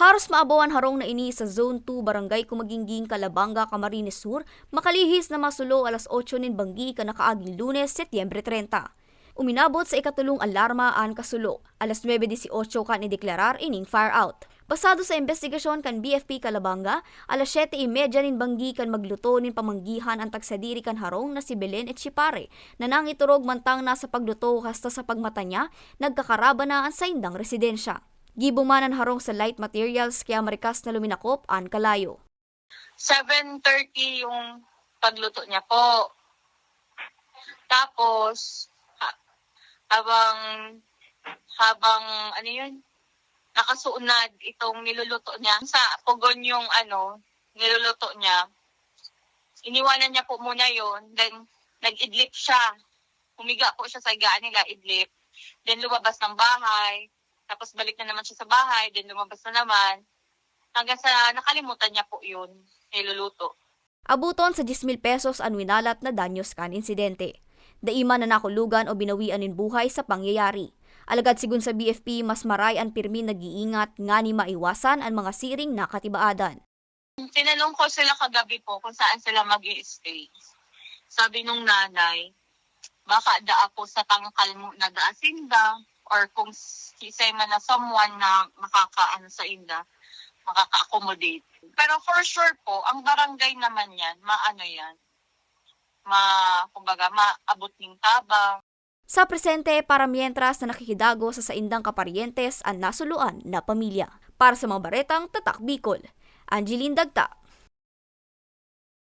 Haros maabawan harong na ini sa Zone 2 Barangay Kumagingging, Calabanga, Camarines Sur, makalihis na masulo alas 8 nin banggi ka nakaaging lunes, Setyembre 30. Uminabot sa ikatulong alarma an kasulo, alas 9.18 kan ideklarar ining fire out. Pasado sa investigasyon kan BFP Calabanga, alas 7.30 nin banggi kan magluto nin pamanggihan ang tagsadiri kan harong na si Belen et Chipare, na nangiturog mantang nasa pagluto hasta sa pagmata niya, nagkakaraba na ang sa indang residensya. Gibumanan harong sa light materials kaya marikas na luminakop an kalayo. 7.30 yung pagluto niya po. Tapos, ha- habang, habang, ano yun, nakasuunad itong niluluto niya. Sa pugon yung, ano, niluluto niya. Iniwanan niya po muna yon Then, nag-idlip siya. Humiga po siya sa higaan nila, idlip. Then, lumabas ng bahay. Tapos, balik na naman siya sa bahay. Then, lumabas na naman. Hanggang sa nakalimutan niya po yun, niluluto. Abuton sa 10,000 pesos ang winalat na danyos kan insidente. Daima na nakulugan o binawian nin buhay sa pangyayari. Alagad sigun sa BFP, mas maray ang pirmi nag-iingat nga ni maiwasan ang mga siring na katibaadan. Tinanong ko sila kagabi po kung saan sila mag stay Sabi nung nanay, baka daa po sa tangkal mo na daasinda or kung kisay man na someone na makakaano sa inda, makaka-accommodate. Pero for sure po, ang barangay naman yan, maano yan, ma, kumbaga, maabot ng tabang, Sa presente, para mientras na nakikidago sa saindang kaparientes ang nasuluan na pamilya. Para sa mga baretang Tatak Bicol, Angeline Dagta,